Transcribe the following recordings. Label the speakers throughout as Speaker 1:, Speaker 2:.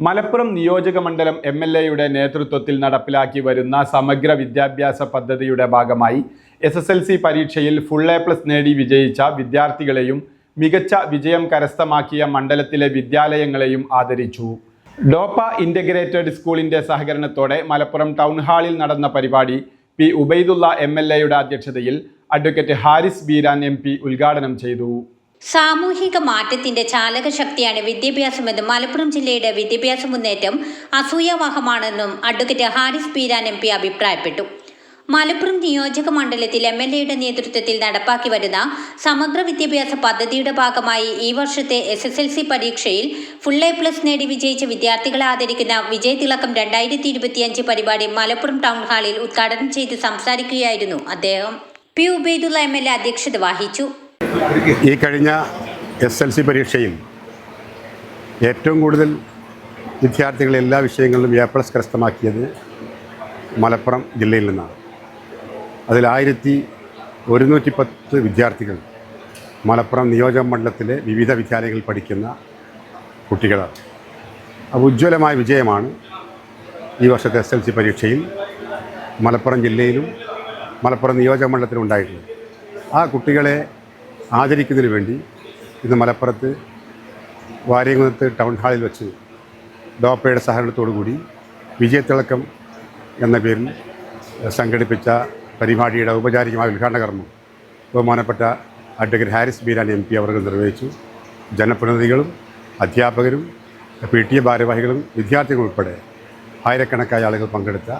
Speaker 1: മലപ്പുറം നിയോജക മണ്ഡലം M L എയുടെ നേതൃത്വത്തിൽ നടപ്പിലാക്കി വരുന്ന സമഗ്ര വിദ്യാഭ്യാസ പദ്ധതിയുടെ ഭാഗമായി എസ് എസ് എൽ സി പരീക്ഷയിൽ ഫുൾ എ പ്ലസ് നേടി വിജയിച്ച വിദ്യാർത്ഥികളെയും മികച്ച വിജയം കരസ്ഥമാക്കിയ മണ്ഡലത്തിലെ വിദ്യാലയങ്ങളെയും ആദരിച്ചു. ഡോപ്പ ഇന്റഗ്രേറ്റഡ് സ്കൂളിന്റെ സഹകരണത്തോടെ മലപ്പുറം ടൗൺ ഹാളിൽ നടന്ന പരിപാടി പി ഉബൈദുള്ള എം എൽ എയുടെ അധ്യക്ഷതയിൽ advocate Haris Beeran M P ഉദ്ഘാടനം ചെയ്തു.
Speaker 2: സാമൂഹിക മാറ്റത്തിന്റെ ചാലകശക്തിയാണ് വിദ്യാഭ്യാസമെന്നും മലപ്പുറം ജില്ലയുടെ വിദ്യാഭ്യാസ മുന്നേറ്റം അസൂയാവഹമാണെന്നും advocate Haris Beeran M P അഭിപ്രായപ്പെട്ടു. മലപ്പുറം നിയോജക മണ്ഡലത്തിൽ എം എൽ എയുടെ നേതൃത്വത്തിൽ നടപ്പാക്കി വരുന്ന സമഗ്ര വിദ്യാഭ്യാസ പദ്ധതിയുടെ ഭാഗമായി ഈ വർഷത്തെ എസ് എസ് എൽ സി പരീക്ഷയിൽ ഫുൾ എ പ്ലസ് നേടി വിജയിച്ച വിദ്യാർത്ഥികളെ ആദരിക്കുന്ന വിജയ് തിളക്കം രണ്ടായിരത്തി ഇരുപത്തിയഞ്ച് പരിപാടി മലപ്പുറം ടൗൺ ഹാളിൽ ഉദ്ഘാടനം ചെയ്ത് സംസാരിക്കുകയായിരുന്നു അദ്ദേഹം. P Ubaidullah M L A അധ്യക്ഷത വഹിച്ചു.
Speaker 3: ഈ കഴിഞ്ഞ എസ് എൽ സി പരീക്ഷയിൽ ഏറ്റവും കൂടുതൽ വിദ്യാർത്ഥികൾ എല്ലാ വിഷയങ്ങളിലും എ പ്ലസ് കരസ്ഥമാക്കിയത് മലപ്പുറം ജില്ലയിൽ നിന്നാണ്. അതിൽ ആയിരത്തി ഒരുന്നൂറ്റി പത്ത് വിദ്യാർത്ഥികൾ മലപ്പുറം നിയോജക മണ്ഡലത്തിലെ വിവിധ വിദ്യാലയങ്ങളിൽ പഠിക്കുന്ന കുട്ടികളാണ്. അപ്പോൾ ഉജ്ജ്വലമായ വിജയമാണ് ഈ വർഷത്തെ എസ് എൽ സി പരീക്ഷയിൽ മലപ്പുറം ജില്ലയിലും മലപ്പുറം നിയോജക മണ്ഡലത്തിലും ഉണ്ടായിട്ടുള്ളത്. ആ കുട്ടികളെ ആദരിക്കുന്നതിന് വേണ്ടി ഇന്ന് മലപ്പുറത്ത് വാര്യംകുന്നത്ത് ടൗൺ ഹാളിൽ വെച്ച് ഡോപ്പയുടെ സഹകരണത്തോടു കൂടി വിജയത്തിളക്കം എന്ന പേരിൽ സംഘടിപ്പിച്ച പരിപാടിയുടെ ഔപചാരികമായ ഉദ്ഘാടന കർമ്മം ബഹുമാനപ്പെട്ട advocate Haris Beeran M P അവർ നിർവഹിച്ചു. ജനപ്രതിനിധികളും അധ്യാപകരും പി ടി എ ഭാരവാഹികളും വിദ്യാർത്ഥികളും ഉൾപ്പെടെ ആയിരക്കണക്കായ ആളുകൾ പങ്കെടുത്ത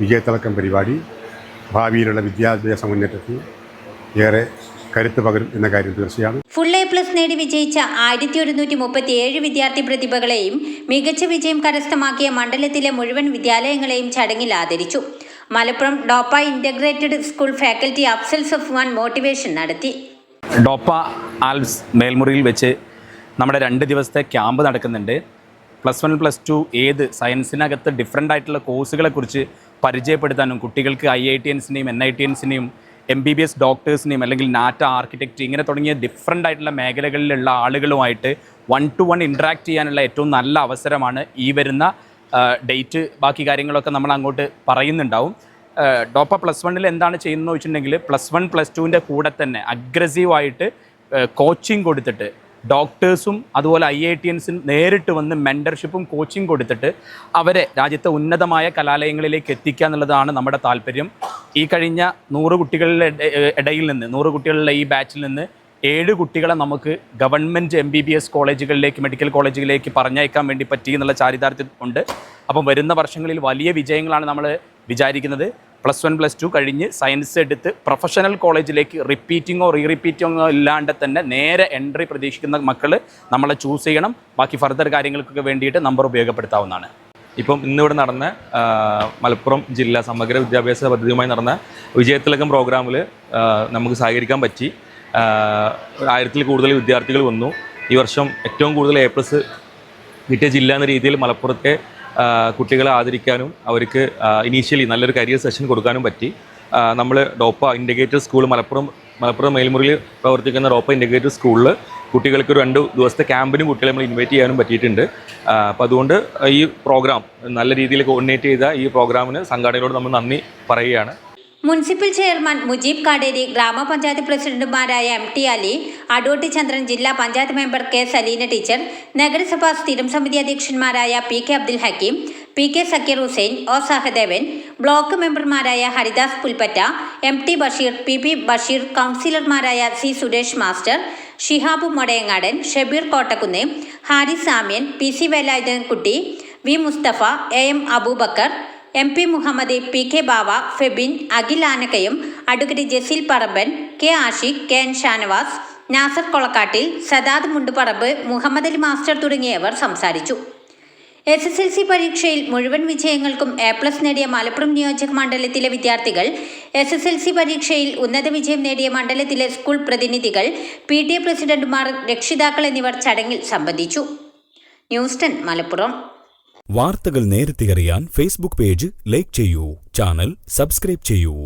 Speaker 3: വിജയത്തിളക്കം പരിപാടി ഭാവിയിലുള്ള വിദ്യാഭ്യാസ മുന്നേറ്റത്തിന് ഏറെ കരുത്ത് പകരും എന്ന കാര്യം തീർച്ചയാണ്.
Speaker 2: ഫുൾ എ പ്ലസ് നേടി വിജയിച്ച ആയിരത്തി ഒരുന്നൂറ്റി മുപ്പത്തി ഏഴ് വിദ്യാർത്ഥി പ്രതിഭകളെയും മികച്ച വിജയം കരസ്ഥമാക്കിയ മണ്ഡലത്തിലെ മുഴുവൻ വിദ്യാലയങ്ങളെയും ചടങ്ങിൽ ആദരിച്ചു. Malappuram Dopa integrated school faculty Afsal Safwan motivation നടത്തി.
Speaker 4: ഡോപ്പ ആൽസ് മേൽമുറിയിൽ വെച്ച് നമ്മുടെ രണ്ട് ദിവസത്തെ ക്യാമ്പ് നടക്കുന്നുണ്ട്. പ്ലസ് വൺ പ്ലസ് ടു ഏത് സയൻസിനകത്ത് ഡിഫറെന്റ് ആയിട്ടുള്ള കോഴ്സുകളെക്കുറിച്ച് പരിചയപ്പെടുത്താനും കുട്ടികൾക്ക് ഐ ഐ ടി എൻസിനെയും എൻ ഐ ടി എൻസിനെയും എം ബി ബി എസ് ഡോക്ടേഴ്സിനെയും അല്ലെങ്കിൽ നാറ്റ ആർക്കിടെക്റ്റ് ഇങ്ങനെ തുടങ്ങിയ ഡിഫറെന്റ് ആയിട്ടുള്ള മേഖലകളിലുള്ള ആളുകളുമായിട്ട് വൺ ടു വൺ ഇൻട്രാക്ട് ചെയ്യാനുള്ള ഏറ്റവും നല്ല അവസരമാണ് ഈ വരുന്ന ഡേറ്റ് ബാക്കി കാര്യങ്ങളൊക്കെ നമ്മൾ അങ്ങോട്ട് പറയുന്നുണ്ടാവും. ഡോപ്പ പ്ലസ് വണ്ണിൽ എന്താണ് ചെയ്യുന്നതെന്ന് വെച്ചിട്ടുണ്ടെങ്കിൽ പ്ലസ് വൺ പ്ലസ് ടുവിന്റെ കൂടെ തന്നെ അഗ്രസീവായിട്ട് കോച്ചിങ് കൊടുത്തിട്ട് ഡോക്ടേഴ്സും അതുപോലെ ഐ ഐ ടി എൻസും നേരിട്ട് വന്ന് മെന്റർഷിപ്പും കോച്ചിങ് കൊടുത്തിട്ട് അവരെ രാജ്യത്തെ ഉന്നതമായ കലാലയങ്ങളിലേക്ക് എത്തിക്കുക എന്നുള്ളതാണ് നമ്മുടെ താല്പര്യം. ഈ കഴിഞ്ഞ നൂറ് കുട്ടികളുടെ ഇടയിൽ നിന്ന് നൂറ് കുട്ടികളുടെ ഈ ബാച്ചിൽ നിന്ന് ഏഴ് കുട്ടികളെ നമുക്ക് government M B B S കോളേജുകളിലേക്ക് medical കോളേജുകളിലേക്ക് പറഞ്ഞയക്കാൻ വേണ്ടി പറ്റി എന്നുള്ള ചാരിതാർത്ഥ്യം ഉണ്ട്. അപ്പം വരുന്ന വർഷങ്ങളിൽ വലിയ വിജയങ്ങളാണ് നമ്മൾ വിചാരിക്കുന്നത്. പ്ലസ് വൺ പ്ലസ് ടു കഴിഞ്ഞ് സയൻസ് എടുത്ത് പ്രൊഫഷണൽ കോളേജിലേക്ക് റിപ്പീറ്റിങ്ങോ റീ റിപ്പീറ്റിങ്ങോ ഇല്ലാണ്ട് തന്നെ നേരെ എൻട്രി പ്രതീക്ഷിക്കുന്ന മക്കൾ നമ്മളെ ചൂസ് ചെയ്യണം. ബാക്കി ഫർദർ കാര്യങ്ങൾക്കൊക്കെ വേണ്ടിയിട്ട് നമ്പർ ഉപയോഗപ്പെടുത്താവുന്നതാണ്.
Speaker 5: ഇപ്പം ഇന്നിവിടെ നടന്ന മലപ്പുറം ജില്ലാ സമഗ്ര വിദ്യാഭ്യാസ പദ്ധതിയുമായി നടന്ന വിജയത്തിലകം പ്രോഗ്രാമിൽ നമുക്ക് സഹകരിക്കാൻ പറ്റി. ആയിരത്തിൽ കൂടുതൽ വിദ്യാർത്ഥികൾ വന്നു. ഈ വർഷം ഏറ്റവും കൂടുതൽ എ പ്ലസ് കിട്ടിയ ജില്ല എന്ന രീതിയിൽ മലപ്പുറത്തെ കുട്ടികളെ ആദരിക്കാനും അവർക്ക് ഇനീഷ്യലി നല്ലൊരു കരിയർ സെഷൻ കൊടുക്കാനും പറ്റി. നമ്മൾ ഡോപ്പ ഇന്റഗ്രേറ്റഡ് സ്കൂൾ മലപ്പുറം മലപ്പുറം മേൽമുറിയിൽ പ്രവർത്തിക്കുന്ന ഡോപ്പ ഇന്റഗ്രേറ്റഡ് സ്കൂളിൽ കുട്ടികൾക്ക് രണ്ട് ദിവസത്തെ ക്യാമ്പിന് കുട്ടികളെ നമ്മൾ ഇൻവൈറ്റ് ചെയ്യാനും പറ്റിയിട്ടുണ്ട്. അപ്പോൾ അതുകൊണ്ട് ഈ പ്രോഗ്രാം നല്ല രീതിയിൽ കോർഡിനേറ്റ് ചെയ്ത ഈ പ്രോഗ്രാമിന് സംഘാടകരോട് നമ്മൾ നന്ദി പറയുകയാണ്.
Speaker 2: മുനിസിപ്പൽ ചെയർമാൻ മുജീബ് കാടേരി ഗ്രാമപഞ്ചായത്ത് പ്രസിഡന്റുമാരായ എം ടി അലി അടൂട്ടി ചന്ദ്രൻ ജില്ലാ panchayat member K Saleena teacher നഗരസഭാ സ്ഥിരം സമിതി അധ്യക്ഷന്മാരായ P K Abdul Hakeem P K Sakeer Hussain O Sahadevan block മെമ്പർമാരായ Haridas Pulpatta M T Basheer P P Basheer കൗൺസിലർമാരായ C Suresh master Shihab Madayangadan Shabeer Kottakkunnu Hari Samyan P C Velayudhankutty V Musthafa A M Aboobacker M P Muhammed P K Bava Febin Akhil ആനക്കയും advocate Jaseel Paramban K Ashiq K N Shanavas Nasar Kolakkattil Sadad Mundupparamb Muhammed Ali master തുടങ്ങിയവർ സംസാരിച്ചു. S S L C പരീക്ഷയിൽ മുഴുവൻ വിജയങ്ങൾക്കും A plus നേടിയ മലപ്പുറം നിയോജക മണ്ഡലത്തിലെ വിദ്യാർത്ഥികൾ S S L C പരീക്ഷയിൽ ഉന്നത വിജയം നേടിയ മണ്ഡലത്തിലെ സ്കൂൾ പ്രതിനിധികൾ പി ടി എ പ്രസിഡന്റുമാർ രക്ഷിതാക്കൾ എന്നിവർ ചടങ്ങിൽ സംബന്ധിച്ചു. News ten Malappuram.
Speaker 6: വാർത്തകൾ നേരത്തെ അറിയാൻ ഫേസ്ബുക്ക് പേജ് ലൈക്ക് ചെയ്യൂ ചാനൽ സബ്സ്ക്രൈബ് ചെയ്യൂ.